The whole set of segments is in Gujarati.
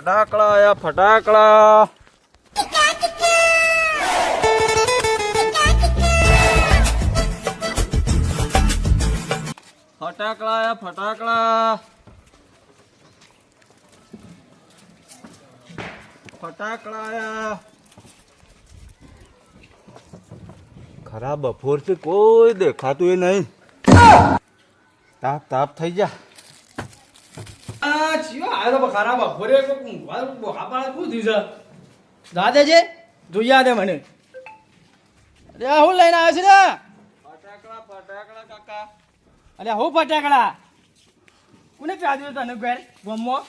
ફટાકડા, આયા ફટાકડા. ફટાકડા ફટાકડા. ફટાકડા, આયા. ખરા બફોર છે કોઈ દેખાતું એ નહીં. તાપ તાપ થઈ જા. ચિયો બપોરે શું છે? મને. અરે હું લઈને આવ્યો છે ને? ફટાકડા ફટાકડા કાકા. અરે હું ફટાકડા? કોને પ્યાદ્યું તને ઘેર? ગમો.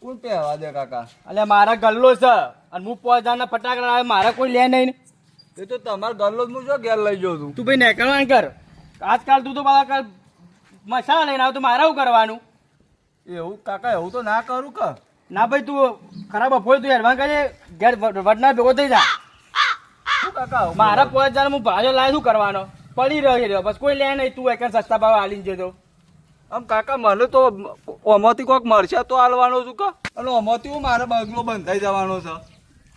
કોણ પહેવા દે કાકા? અલે મારા ગલ્લો છે. અને હું પોજાના ફટાકડા આવે મારા કોઈ લે નહીં એ તો તમારો ગલ્લો જ હું જો ઘેર લઈ જાઉં છું? તું ભાઈ નેકળવાન કર. આજકાલ તું તો પાછા મસાલા લઈને આવ તો મારે શું કરવાનું? એવું કાકા એવું તો ના કરું કે. ના ભાઈ તું ખરાબ બપોરે તું એડવાન્સ કરી ઘેર વડના ભેગો થઈ જા. શું કાકા મારા પાંચ હજાર હું ભાજો લાય શું કરવાનો? પડી રહ્યો રહ્યો. બસ કોઈ લે નહીં તું એક સસ્તા ભાવ હાલીને જજો આમ કાકા મને તો ઓમાંથી કોક મળશે તો હાલવાનો છું કે? અને ઓમાંથી હું મારા બગલો બંધાઈ જવાનો છે.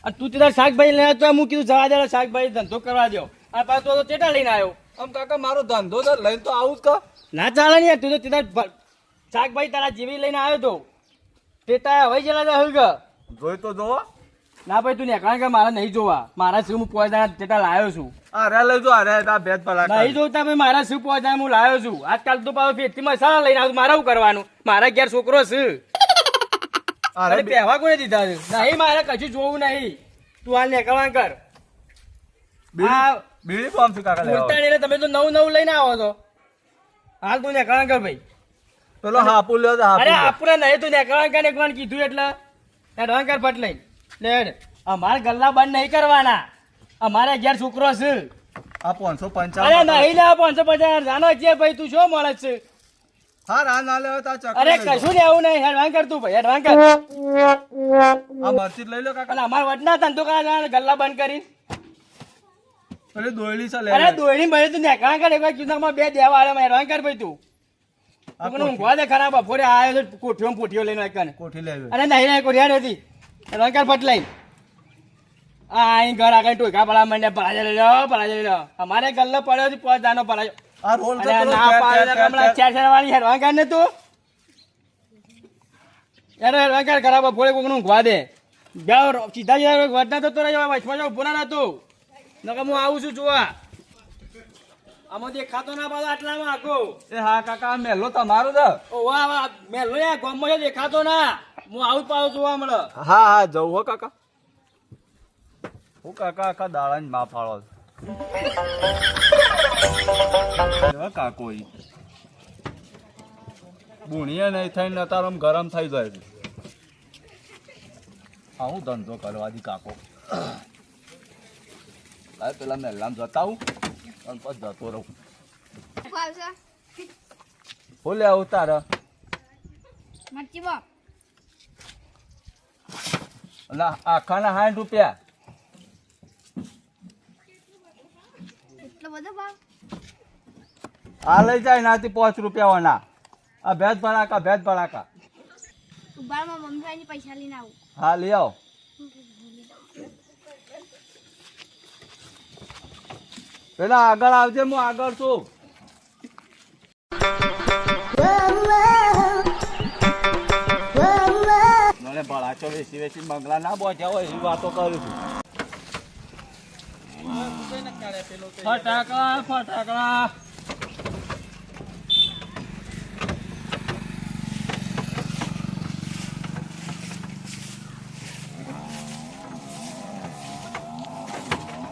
અને તું તારા શાકભાજી લઈને તો હું કીધું જવા દે શાકભાજી ધંધો કરવા દો આ પાછો તો ચેટા લઈને આવ્યો? આમ કાકા મારો ધંધો તો લઈને તો આવું જ કે. ના ચાલે ને યાર, તું તો તેના ભ- ભાઈ તારા જેવી લઈને આવ્યો તો. તે તારા હવે જેલા હોય કે જોઈ તો જોવો. ના ભાઈ તું ને કારણ કે મારે નહીં જોવા? મારા શું હું પોતા તેટા લાવ્યો છું. અરે લઈ જો અરે તા ભેદ ભલા નહીં જોતા ભાઈ મારા શું પોતા હું લાવ્યો છું. આજકાલ તો પાછો ફેરથી મસાલા લઈને આવું મારે શું કરવાનું? મારા ઘેર છોકરો છે. અરે પહેવા કોને દીધા છે? નહીં મારે કશું જોવું નહીં. તું હાલ નેકળવા કર. આ બીડી પંપ છે કાકા એટલે તમે તો નવું નવું લઈને આવો છો. હાલ તું નેકળવા કર ભાઈ. પેલો હાપુ લ્યો તો હાપુ અરે. આપણે નહીં તું નીકળવા કર એકવાર કીધું એટલે? નીકળવા કર ફટ લઈ લે અમારે ગલ્લા બંધ નહીં કરવાના. અમારે ઘેર છોકરો છે. આ પાંચસો અરે નહીં લે પાંચસો પચાસ જાનો છે ભાઈ તું શું મળે છે? હા રા ના લેવા તો આ અરે. કશું લેવું નહીં. હેડવાન કર તું ભાઈ હેડવાન કર. આ મરચી લઈ લો કાકા. અમાર વડના ધંધો કરવા જવાના ગલ્લા બંધ કરી પેલી દોયલી છે લે અરે ભાઈ તું નેકળા કર એકવાર કીધું? બે દેવા વાળા હેડવાન કર ભાઈ તું. ઊંઘવા દે ખરાબ બપોરે આવ્યો છે કોઠીઓ પોઠીઓ લઈને એકને કોઠી લેવી અરે નહીં નહીં કોઠિયા નથી હેડવાન ફટ લઈ આ અહીં ઘર આગળ ટોકા પડા માંડ્યા પરાજે લઈ લો પરાજે લઈ લો અમારે ગલ્લો પડ્યો છે પોચ દાનો પરાજો આ રોલ તો ના પાડે હમણાં ચાર ચાર વાળી હેડવાન કર ને તું? યાર હેડવાન ખરાબ બપોરે કોકનું ઊંઘવા દે. જાઓ સીધા વડના તો તો રહેજો વચમાં જાઓ ઊભો ના રહેતો નકર હું આવું છું જોવા. આમાં દેખાતો ના પાડો આટલામાં આખો. એ હા કાકા મેલો તમારો છે? ઓ વાહ વાહ મેલો યા ગામમાં દેખાતો ના. હું આવું પાવ જોવા મળે હા હા જવું હો કાકા. હું કાકા આખા દાડાની માં ફાળો છે. કાકો ઈ બુણીએ નહીં થઈને તારમ ગરમ થઈ જાય છે. આવું ધંધો કરવા દી કાકો. લાય પેલા મેલામ જતા આવું. અને પછી જતો રહું. હું લે આવું તારે મરચી બોપ ના આખાના સાઠ રૂપિયા. આ લઈ જાય નાથી પાંચ રૂપિયા વાના આ ભેદ ભણાકા ભેદ ભણાકા ઉબાળમાં મમ્મી પૈસા લઈને આવું. હા લઈ આવો. પેલા આગળ આવજે હું આગળ છું. મને ભડાચો વેચી વેસી મંગલા ના બોચ્યા હોય એવી વાતો કરું છું. ફટાકડા ફટાકડા.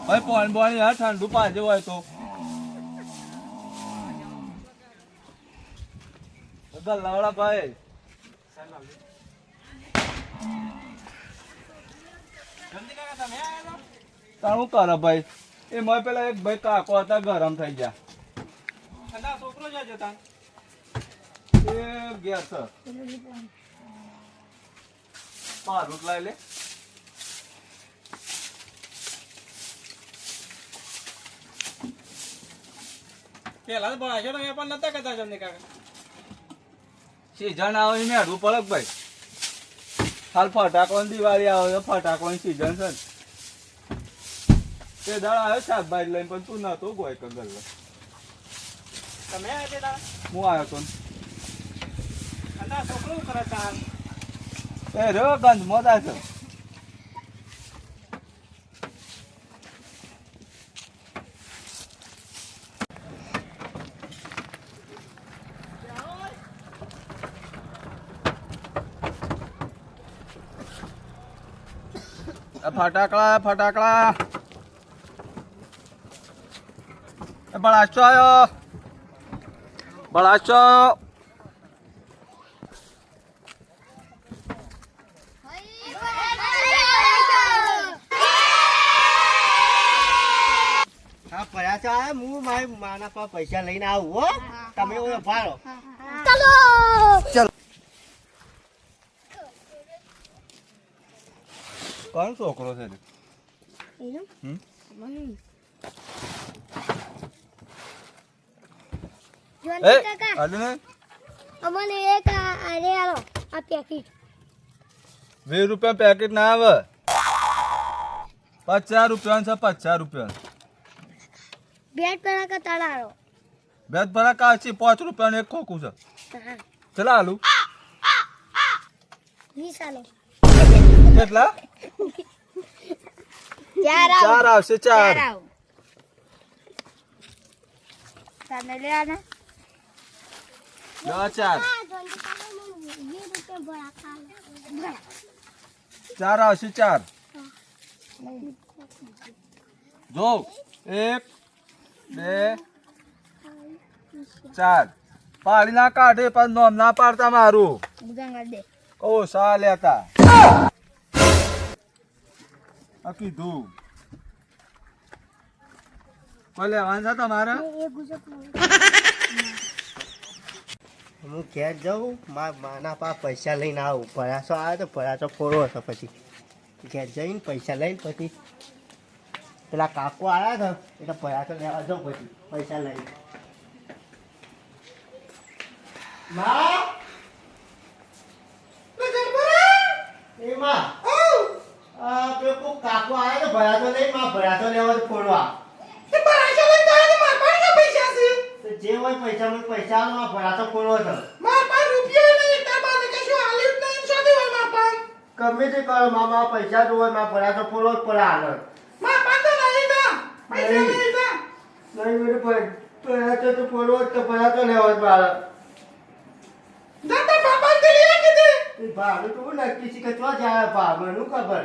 ભાઈ પોણ બોણી હા ઠંડુ પાજે હોય તો ગલ્લાવાળા ભાઈ. તારું કરે ભાઈ. એ મેં પેલા એક ભાઈ કાકો હતા ગરમ થઈ ગયા. છોકરો છે જતા એ ગયા સર પારૂટ લાવી લે. પેલા તો ભણાશો તો પણ નતા કરતા તમને કાકા. સીઝન આવે ને મેળવું પડક ભાઈ? હાલ ફટાકવાની દિવાળી આવે તો ફટાકવાની સીઝન છે તે દાડા આવ્યો શાકભાજી લઈને પણ તું નતો ગોય કંગલ તમે આવ્યા હું આવ્યો તો છોકરો કરે? એ રહ્યો ગંધમાં થાય છે ફટાકડા ફટાકડા એ બળાચો આવ્યો બળાચો હા પડ્યા છો આ હું મારી માના પાસે પૈસા લઈને આવું હો તમે ઓલો ભાડો કોણ છોકરો છે ને વીસ રૂપિયા પેકેટ ના આવે પચાસ રૂપિયા છે પચાસ રૂપિયા બેટ પર કે તળાળો બેદ ભરા કાચી પાંચ રૂપિયા એક ખોખું છે ચલા આલુ વીસ આલો કેટલા ચાર આવશે ચાર લે આને ચાર ચાર આવશે ચાર જો એક બે ચાર પાડી ના કાઢે પણ નોમ ના પાડતા મારું કહું સા લેતા કીધું. ભલે વાંધા છે તમારે હું ઘેર જાઉં મારા માના પા પૈસા લઈને આવું. ભરાસો આવે તો ભરાસો ફોરો હતો પછી. ઘેર જઈને પૈસા લઈને પછી. પેલા કાકો આવ્યા હતા એટલે ભરાસો લેવા જાઉં પછી પૈસા લઈને. માં એ માં આ પેલો કોક કાકો આવ્યા તો ભરાસો લઈને માં ભરાસો લેવા તો છે. તો જે હોય પૈસા મને પૈસા આલો માં ભરાતો ફોડવો હતો ગમે તે કરો મામા પૈસા જોવે માં ભરાતો ફોડવો જ પડે હાલ નહીં મને પ- ભરાસો તો ફોડવો જ તો ભરાતો લેવો જ મારે એ ભાડું તો હું નક્કી છે કે કચવા જાય ભાગવાનું ખબર.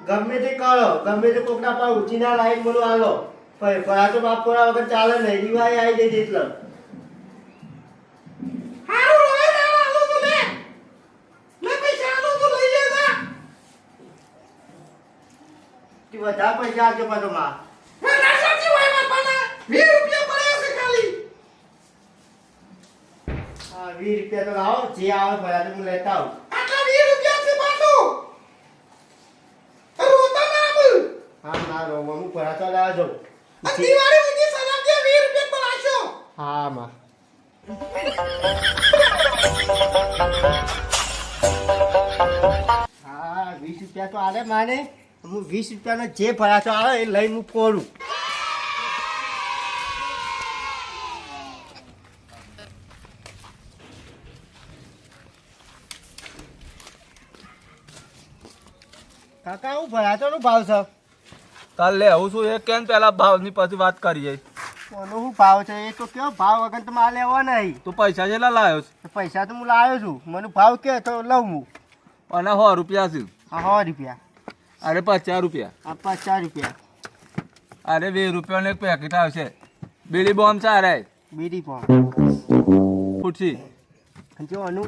ગમે તે કરો ગમે તે કોકના પર ઉચીના લાઈન બોલો આલો પણ તો બાપ પોરા વગર ચાલે નહીં દિવાળી આવી જાય એટલે. વધારે પૈસા આપજો પાછો માં હા વીસ રૂપિયા તો લાવો જે આવે ભરાતો હું લેતા આવું. હા ના રો હું ભરાતો લેવા હા માં. હા વીસ રૂપિયા તો આલે માને. હું વીસ રૂપિયાનો જે ભરાતો આવે એ લઈને હું ફોડું. કાકા હું ભરાતો નું ભાવ છે? કાલ લે હું છું એ કેમ પેલા ભાવની પછી વાત કરીએ કોનો શું ભાવ છે? એ તો કયો ભાવ વગર તો મારે લેવો નહીં. તું પૈસા જેટલા લાવ્યો છે? પૈસા તો હું લાવ્યો છું. મને ભાવ કે તો લઉં હું. અને સો રૂપિયા છે. હા સો રૂપિયા. અરે પચાસ રૂપિયા. આ પચાસ રૂપિયા. અરે બે રૂપિયાનું એક પેકેટ આવશે. બીડી બોમ્બ ચારે બીડી પણ ફૂટસી જો અનુ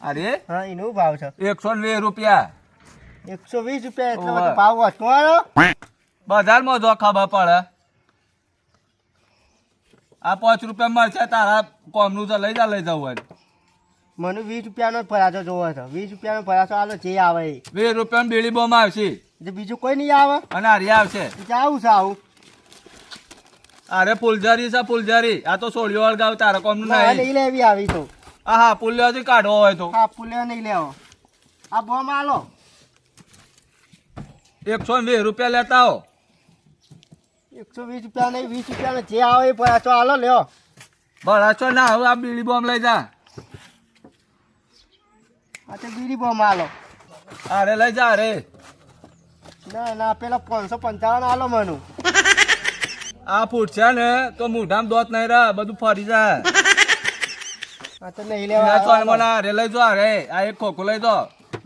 અરે? હા એનું ભાવ છે. એકસો ને બે રૂપિયા. એકસો વીસ રૂપિયા એટલે. બધો ભાવ વધવાનો બજારમાં જો ખબર પડે. આ પાંચ રૂપિયા મળશે તારા કોમનું તો લઈ જા લઈ જવું હોય. મને વીસ રૂપિયાનો જ પરાઠો જોવો હતો વીસ રૂપિયાનો પરાઠો આલો જે આવે એ. વીસ રૂપિયાની બીડી બોમ આવશે એટલે બીજું કોઈ નહીં આવે. અને હારી આવશે. આવું છે આવું. અરે ફૂલઝારી છે ફૂલઝારી. આ તો સોળિયો વળગાવ તારા કોમનું નહીં. લઈ લેવી આવી તો. આ હા પુલ્યોથી કાઢવો હોય તો. હા પુલ્યો નહીં લેવો. આ બોમ આલો. એકસો વીસ રૂપિયા લેતા હો એકસો વીસ રૂપિયા નહીં વીસ રૂપિયાનો જે આવે એ પરાઠો આલો લ્યો. બરાચો ના હવે આ બીડી બોમ્બ લઈ જા. આ તો બીડી બોમ્બ આલો અરે લઈ જા અરે ના ના પેલા પાંચસો પંચાવન આલો મનું. આ ફૂટશે ને તો મોઢામાં દોત નહીં રહે બધું ફરી જાય. આ તો નહીં લેવા મને અરે લઈ જો અરે આ એક ખોખું લઈ દો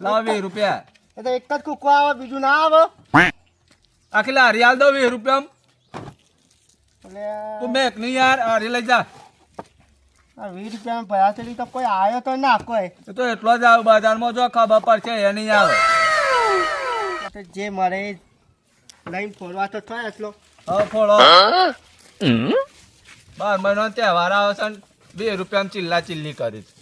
લાવો વીસ રૂપિયા. એ તો એક જ કૂકો આવે બીજું ના આવે. આખી લારી હાલ દો વીસ રૂપિયા તું મેક નહીં યાર હારી લઈ જા. વીસ રૂપિયા ભયા ચડી તો કોઈ આવ્યો તો ના કોઈ. એ તો એટલો જ આવે બજારમાં જો ખબર પડશે એ નહીં આવે. જે મળે લઈને ફોડવા તો થાય એટલો. હવે ફોડો. બાર મહિનો તહેવાર આવે છે ને બે રૂપિયામાં ચિલ્લા ચિલ્લી કરી છે.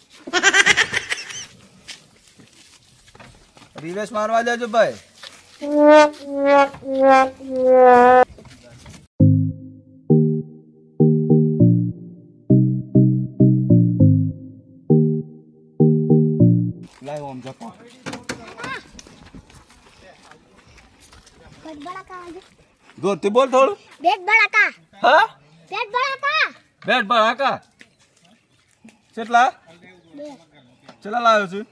રિવેશ મારવા દેજો ભાઈ. લાય ઓમ જકો. જોરથી બોલ થોડું. બેટ બળાકા હા? બેટ બળાકા. બેટ બળાકા કેટલા કેટલા લાવ્યો છું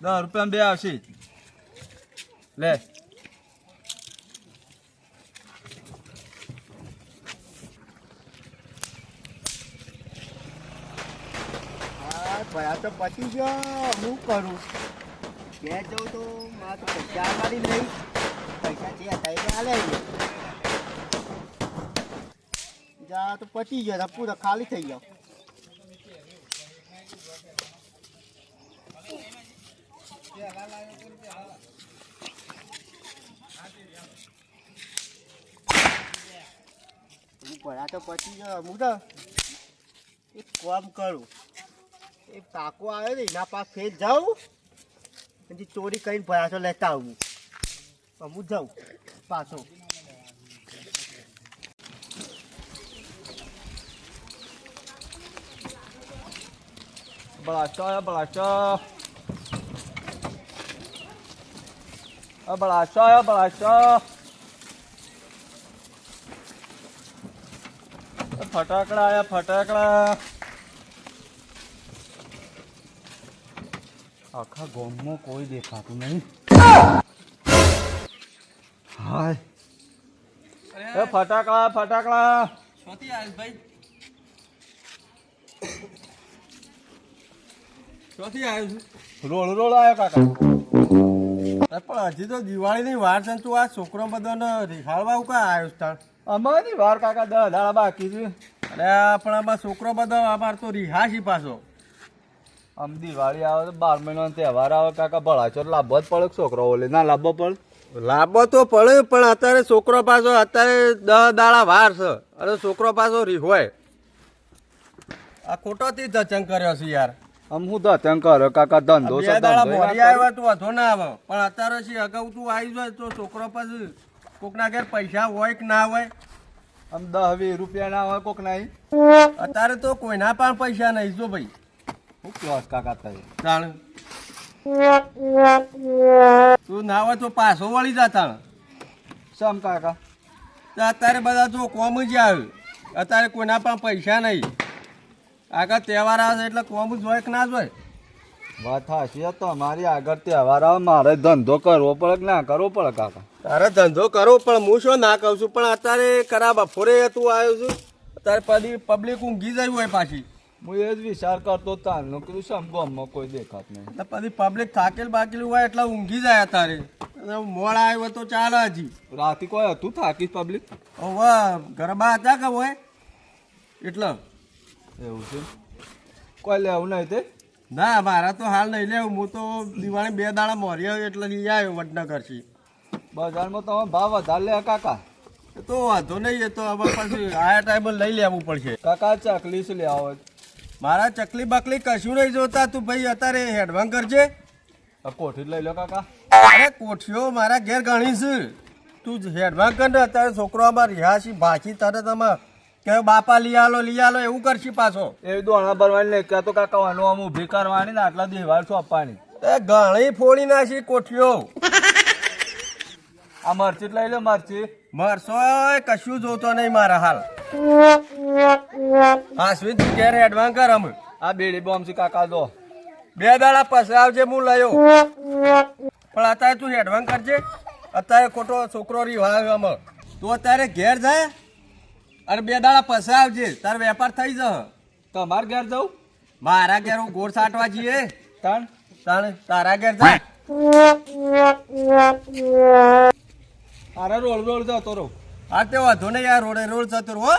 દસ. રૂપિયા બે આવશે. લે. હા તો પતી ગયો હું કરું. ઘેર જવું તો મારે તો પૈસા આવવાની નહીં. પૈસા જે હતા એ હાલે તો પતી ગયો પૂરો ખાલી થઈ ગયો. હું તો પછી ગયો એક કામ કરું. એ પાકો આવ્યો ને, એના પાસે ફેર જાઉં, પછી ચોરી કરીને પરાઠો લેતા આવું. હું જાઉં પાછો. બળાચો આ બળાચો આ બળાચો આ ફટાકડા આયા ફટાકડા. આખા ગોમમાં કોઈ દેખાતું નહીં. હાય. એ ફટાકડા ફટાકડા. શોથી આવ્યો ભાઈ. શોથી આવ્યો છું રોળ રોડ આવ્યો કાકા. પણ હજી તો દિવાળીની વાર છે તું આ છોકરો બધાને રિહાળવા હું કા આવ્યો સ્થળ અમારી વાર કાકા દસ દાડા બાકી છે. અરે પણ આમાં છોકરો બધો અમાર તો રિહાશી પાછો. આમ દિવાળી આવે તો બાર મહિનો તહેવાર આવે કાકા ભળાચો લાભો જ પડે છોકરો ઓલે? ના લાભો પડે? લાભો તો પડે પણ અત્યારે છોકરો પાછો અત્યારે દસ દાડા વાર છે. અને છોકરો પાછો હોય આ ખોટોથી જચંગ કર્યો છે યાર. આમ હું તો ત્યાં કાકા ધંધો છે દાડા મોડી આવ્યો તો વધો ના આવે. પણ અત્યારે છે અગાઉ તું આવી જાય તો છોકરો પાસે કોકના ઘેર પૈસા હોય કે ના હોય? આમ દસ વીસ રૂપિયા ના હોય કોક નહીં અત્યારે તો કોઈના પણ પૈસા નહીં જો ભાઈ. હું કહો કાકા તમે તાણ. તું ના હોય તો પાછો વળી જાતા સમ કાકા? અત્યારે બધા જો કોમ જ આવ્યું અત્યારે કોઈના પણ પૈસા નહીં. આગળ તહેવાર આવે એટલે કોમ જ હોય કે ના જ હોય? વાત હાચી તો મારી આગળ તહેવાર આવે મારે ધંધો કરવો પડે કે ના કરવો પડે કાકા? તારે ધંધો કરવો પણ હું શું ના કહું છું? પણ અત્યારે કરા બપોરે તું આવ્યો છું અત્યારે પછી પબ્લિક ઊંઘી જાય હોય પાછી. હું એ જ વિચાર કરતો તાર નોકરી શમ ગામમાં કોઈ દેખાત નહીં. પછી પબ્લિક થાકેલ બાકેલું હોય એટલે ઊંઘી જાય તારે મોડ આવ્યો તો ચાલે હજી. રાતે કોઈ હતું થાકી પબ્લિક હવે ગરબા હતા કે હોય? એટલે એવું છે? કોઈ લેવું નહીં તે? ના મારા તો હાલ નહીં લેવું. હું તો દિવાળી બે દાડા મોર્યો એટલે લઈ આવ્યો વડનગરથી. બજારમાં તો ભાવ વધારે લે કાકા. તો વાંધો નહીં એ તો હવે પછી આયા ટાઈમે લઈ લેવું પડશે. કાકા ચકલી શું લેવા મારા ચકલી બકલી કશું નહીં જોતા. તું ભાઈ અત્યારે હેડવાન કરજે. આ કોઠી લઈ લો કાકા. અરે કોઠીઓ મારા ઘેર ગણી છે તું જ હેડવાન કર ને. અત્યારે છોકરો અમાર રિહાસી ભાસી તરત અમે કે બાપા લઈ આલો એવું કરશી પાછો. એવી દોણા ભરવાની લે કે તો કાકા વાનો આમ ઊભી કરવાની ને આટલા દિવાળ સોંપવાની. એ ઘણી ફોડી નાખી કોઠીઓ. આ મરચી લઈ લે મરચી. મરસો કશું જોતો નહીં મારા હાલ. હા સ્વીટ ઘેર એડવાન્સ કર અમે. આ બેડી બોમ્બ છે કાકા દો. બે દાડા પછી આવજે હું લયો પણ અત્યારે તું એડવાન્સ કરજે. અત્યારે ખોટો છોકરો રહ્યો અમે તું અત્યારે ઘેર જાય અને બે દાડા પછી આવજે. તાર વેપાર થઈ જશે. તમાર ઘેર જવું મારા ઘેર હું ગોળ સાટવા જઈએ. તાણ? તાણે તારા ઘેર જાય અરે રોડ રોડ જતો રહો. હા તે વાંધો નહીં યાર રોડે રોડ જતો રહો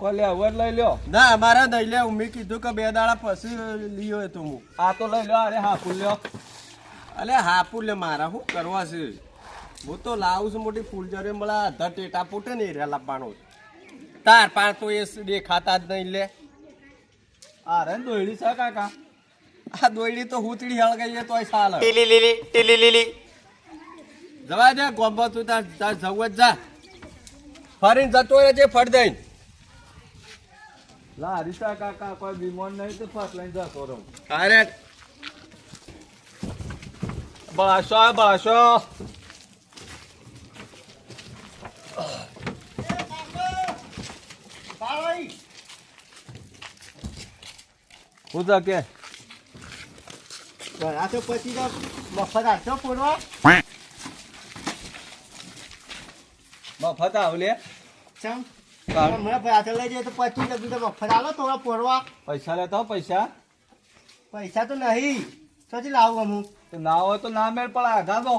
કોલે અવર લઈ લ્યો. ના મારા નહીં લે. મેં કીધું કે બે દાડા પછી લીયો તો હું. આ તો લઈ લ્યો અરે હા ફૂલ લ્યો. અલે હાપુ લે મારા શું કરવા છે? હું તો લાવું છું મોટી ફૂલ જરે મળે અધા ટેટા ફૂટે ને રે લાવવાનો. તાર પાર તો એ દેખાતા જ નહીં લે. આ રે દોયડી છે કાકા? આ દોયડી તો હુતડી હળગાઈએ તોય સાલ ટીલી લીલી ટીલી લીલી. જવા દે ગોંબો તું તાર તાર જવું જ જા. ફરીને જતો રહેજે ફટ દઈ લા હરીસા કાકા કોઈ બીમાર નહીં તો ફટ લઈને જતો રહું. અરે બળાશો બળાશો હું તો કે તો પછી તો મફત આટલો પૂરવા મફત આવલે ચમ. પૈસા લેતો પૈસા. પૈસા તો નહીં. પછી લાવું હું તો ના હોય તો ના મેળ પણ આઘા દો.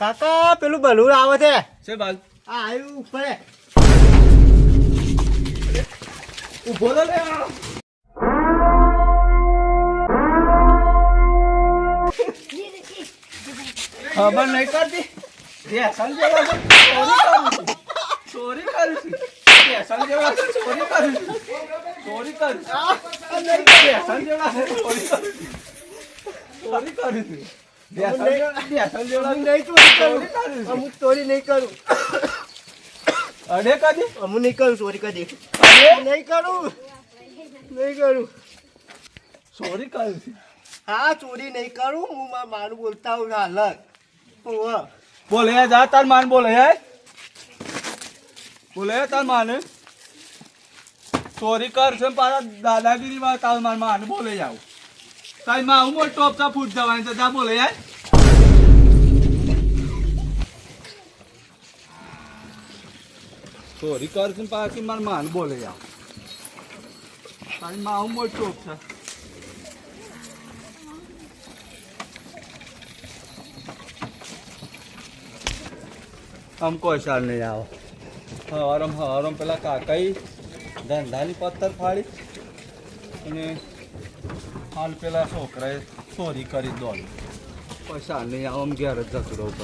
કાકા પેલું બલૂર આવે છે. છે બાલ. આ આવ્યું ઉપર. ઊભો તો લે. ખબર નહીં કરતી વ્યસન જેવા ચોરી કરું છું. ચોરી કરું છું. ચોરી કરું છું. ચોરી કરું છું. વ્યસન જેવા ચોરી કરું ચોરી કરું છું. વ્યસન જેવા- હું નહીં કરું. ચોરી કદી? નહીં કરું ચોરી કદી. અરે નહીં કરું. ચોરી કરું હા ચોરી નહીં કરું. હું મારું બોલતા હું ઓહ બોલે જા તાર માન બોલે હે બોલે તાર માન. ચોરી કર છે ને પાછા દાદાગીરી માં તાર માન માન બોલે જાવ. તારી માં હું મોટો ટોપતા ફૂટ જવાની છે. જા બોલે યાર ચોરી કર છે ને પાછી માર માન બોલે જાવ. તારી માં હું મોટો ટોપ આમ કોઈ સાલ નહીં આવો. હવારમ હવારમ પેલા કાકાઈ ધંધાની પથ્થર ફાડી અને હાલ પેલા છોકરાએ ચોરી કરી દોડી. કોઈ નહીં આવે, આમ ઘેર જ જતું રહું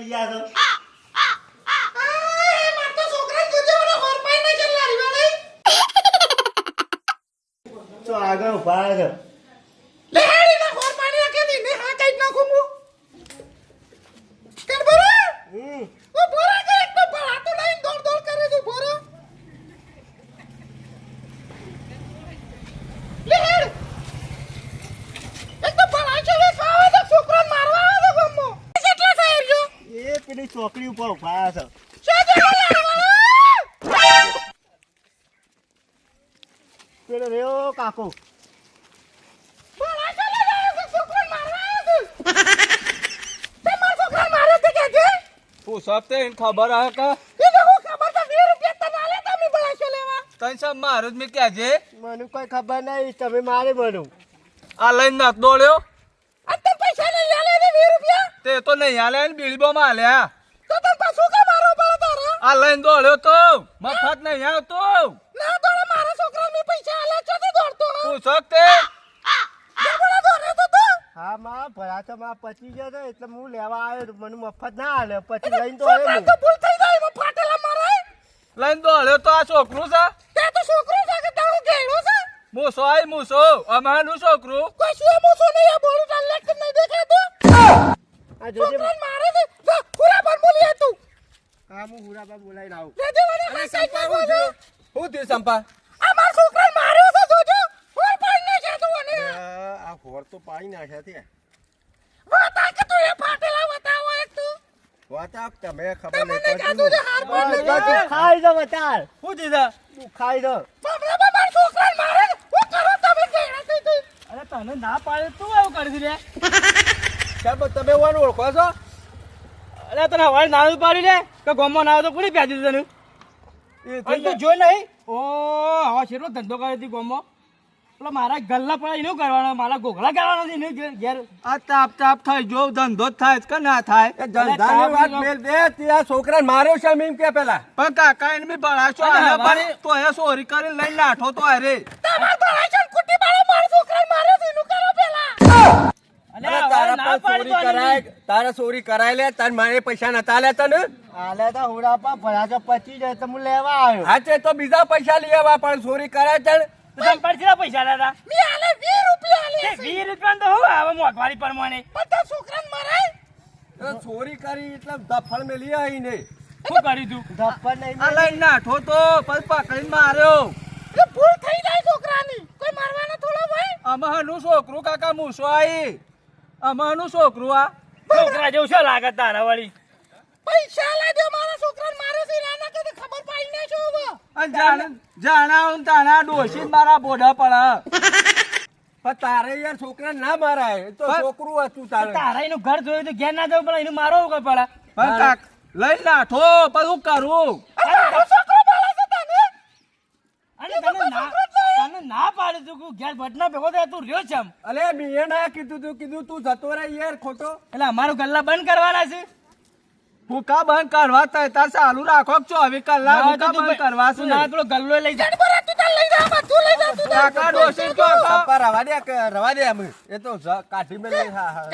પડી ગયા છો આગળ ઊભા છે ચોકડી ઉપર ઊભા છે પેલો રહ્યો કાકો પૂછપ તે એને ખબર હે કે? તને સબ મારું મેં ક્યાં છે. મને કોઈ ખબર નહીં તમે મારે બનું આ લઈને નાખ દોડ્યો. તે તો નહીં હાલે ને બીડીબોમાં હાલ્યા આ લઈને દોડ્યો તો. મફત નહીં આવતો. પૂછપ તે? હા માં ભરા તો માં પચી ગયો તો એટલે હું લેવા આવ્યો તો મને મફત ના હાલે પછી લઈને તો આવ્યો હું. લઈને તો હાલ્યો તો આ છોકરું છે. મૂસો આય મૂસો અમારું છોકરું. આ જોજે. હા હું હુરાબા બોલાવીને આવું. અરે સંપા હું થયું હું થયું સંપા હોર તો પાડી નાખ્યા તે. વાત આપ તમે ખબર નહીં પડતી બસ, તું ખાઈ દો વતાર હું દીધા તું ખાઈ દો અરે તને ના પાડે તું એવું કરી દે સાહેબ તમે ઓન ઓળખો છો અરે તને હવારે ના પાડી લે કે ગોમમાં ના આવે તો પૂરી પ્યાદી તને? એ તું જોઈ નહીં. ઓ હવે છેલ્લો ધંધો કરે છે ગોમમાં? પેલો મારા ગલ્લા પડે એનું કરવાનો? મારા ગોગલા કરવાનો છે એનું ઘેર- આ તાપ તાપ થાય જો ધંધો જ થાય કે ના થાય? એ ધંધાની વાત મેલ દે ત્યાં આ છોકરાને માર્યો છે એમ કે પેલા. પણ કાકા એને બી ભણાશો આને પણ તો એ સોરી કરીને લઈ લાઠો તો અરે. અરે તારા પર ચોરી કરાય તારા ચોરી કરાય લે તાર મારે પૈસા નતા લેતા ને? આલે તો હોડા ભરા તો પચી જાય તો હું લેવા આવ્યો. હા તે તો બીજા પૈસા લેવા પણ ચોરી કરાય તને પૈસા દાદા? વીસ રૂપિયા તો હું આવે મોંઘવારી પ્રમાણે એ ચોરી કરી એટલે દફળ મેલી આવી ને. શું કર્યું તું? ધપ્પર નહીં આ લઈને નાઠો તો પછી પકડીને માર્યો. અમારનું છોકરું કાકા મૂસો આઈ. અમારનું છોકરું આ. છોકરા જેવું છે લાગે તારા વળી? અને જાણ- જાણા હું તાણા ડોશી મારા બોડા પડે. પણ તારે યાર છોકરા ના મારાય. તો છોકરું હતું તારે. તારા એનું ઘર જોયું તો ઘેર ના જવું પડે એનું મારો કોઈ પડે. પણ કાક લઈ નાઠો પણ હું કરું? અને તને ના પાડે તું ઘેર ભટના ભેગો થાય તું રહ્યો છે અલે મેં ના કીધું તું કીધું તું જતો રહે યાર ખોટો. એટલે અમારું ગલ્લા બંધ કરવાના છે. ભૂકા બંધ કરવા થાય તાર ચાલુ રાખો ચોવીસ કલાક કા બંધ કરવા છે ના પેલો ગલ્લો લઈ જા. કાકા ડોશી તો પર રવા દે કે રવા દે અમે એ તો કાઠી મે લઈ હા હા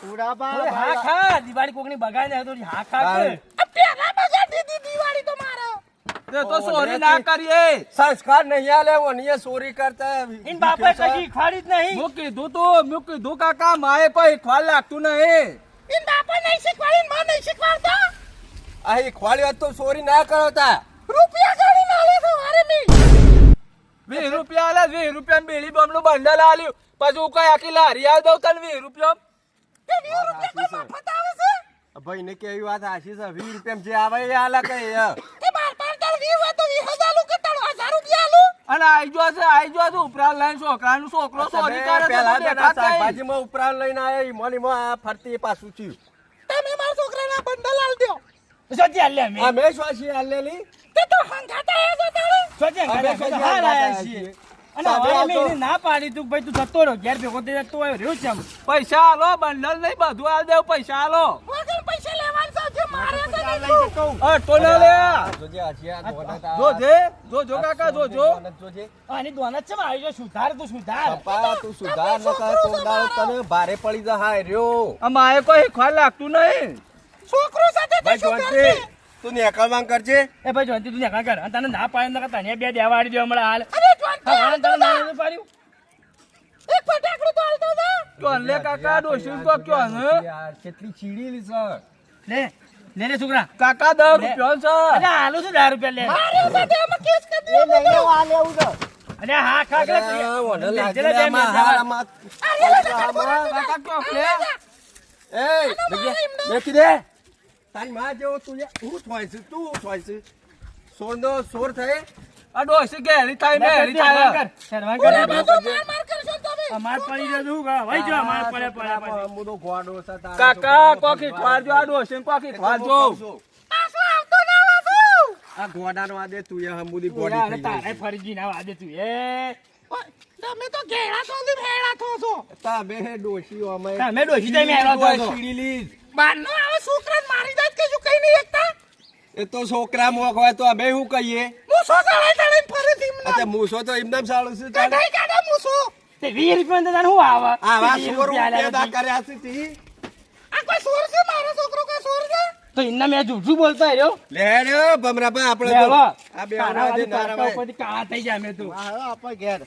હુરાપા બા હા ખા. દિવાળી કોકની બગાડી ને તો હા ખા કે. તે તો સોરી ના કરીએ. સંસ્કાર નહીં આલે ઓનીએ ચોરી કરતા ઇન બાપે કદી ખવાડી જ નહીં. મૂકી કીધું તું મૂકી કીધું કાકા માએ કોઈ ખવાડ લાગતું નહીં. આ ખવાડ્યો તો ચોરી ના કરો તા. વીસ રૂપિયા આલે વીસ રૂપિયા બેડી બમનું બંડલ આલ્યું. પછી હું કઈ આખી લારી આલ દઉં તને વીસ રૂપિયા ભાઈ ને કેવી વાત હાશી છે? વીસ રૂપિયા જે આવે એ આલા કઈ અને હજાર જો છે આઈ જો છે ઉપરાંત લઈને છોકરાનું છોકરો ચોરી કરે છે પેલા તો નહીં. શાકભાજીમાં ઉપરાંત લઈને આયા ઈ મોલીમાં આ ફરતી પાછું થયું સોચી આલે અમે. અમે શ્વાસી આલેલી સોચી અમે આલે. સોચી હા, લાયા આલે. છીએ. અને સાદે હવે અમે આવતો. એને ના પાડી તું કે ભાઈ તું જતો રહ્યો ઘેર ભેગો થઈ જતો હોય રહ્યો છે પૈસા આલો બંડલ નહીં બધું આલ દેવ પૈસા આલો અ, તો લે. જોજે હાશી આ જોજે જોજો કાકા જોજો. જોજે. આની દોના છે આવી જો સુધાર તું સુધાર. પપ્પા તું સુધાર ન કર તો દાડો તને ભારે પડી જા હાય રહ્યો અમારે કોઈ ખવાડ લાગતું નહીં. ભાઈ જોનતી તું નેકળવાં કરજે. એ ભાઈ જોંતી તું નેકળ કર. તને ના પાડે તો તને બે દેવા આડી દો હમણાં હાલ. હા, હા, તને ના પાડ્યું? ક્યાં લે કાકા ડોશી તો ક્યાં હે? યાર કેટલી ચીડેલી છે. લે. લે લે છોકરા. કાકા 10 રૂપિયા છે. અરે હાલું છું 10 રૂપિયા લે. એ લઈને આ લેવું તો અરે હા ખા કે અરે, ઓને લે, લાગે લે, લે, આમાં લે, હાર લે. આમાં. કાકા ક્યાં લે. એ મેકી દે તાનમાં જેવો તું લે. હું થોય છે તું હું થોય છે. સોરનો સોર થાય આ ડોસી કે હેરી થાય ને હેરી થાય. અમાર પડી જતું હું કહો, વહી જાઓ, અમાર પડે પડે પડે. મુદો ગોડો છે તારા કાકા કોકી ખવારજો આ ડોસી કોકી ખવારજો આ ગોડાનો આદે તું એ હમુદી ગોડી થઈ તારે ગઈ ના વાદે તું એ. તમે તો ઘેડા છો ને ભેડા થો છો? તમે ડોશી અમે તમે ડોશી તમે હેરો છો. સીડી બારનો આવા છોકરાને મારી જાય કે શું કઈ નહીં એકતા એ તો છોકરા મોક હોય તો અમે શું કહીએ? મૂસો ચડાઈ ચડાઈ ફરે ધીમનો અતે મૂસો તો એમનેમ સારું છે તારે. કઢાઈ મૂસો તે વીસ રૂપિયા તો તને શું આવે આવા સોર પેદા. કર્યા છે તી. આ કોઈ સોર છે મારો છોકરો કોઈ સોર છે તો એમને મેં જૂઠું બોલતો રહ્યો લે રે ભમરાભા આપણે આ બે તારા દે વાળી પાટકા ભાઈ. ઉપરથી કાળા થઈ જાય અમે તો હા આપણે ઘેર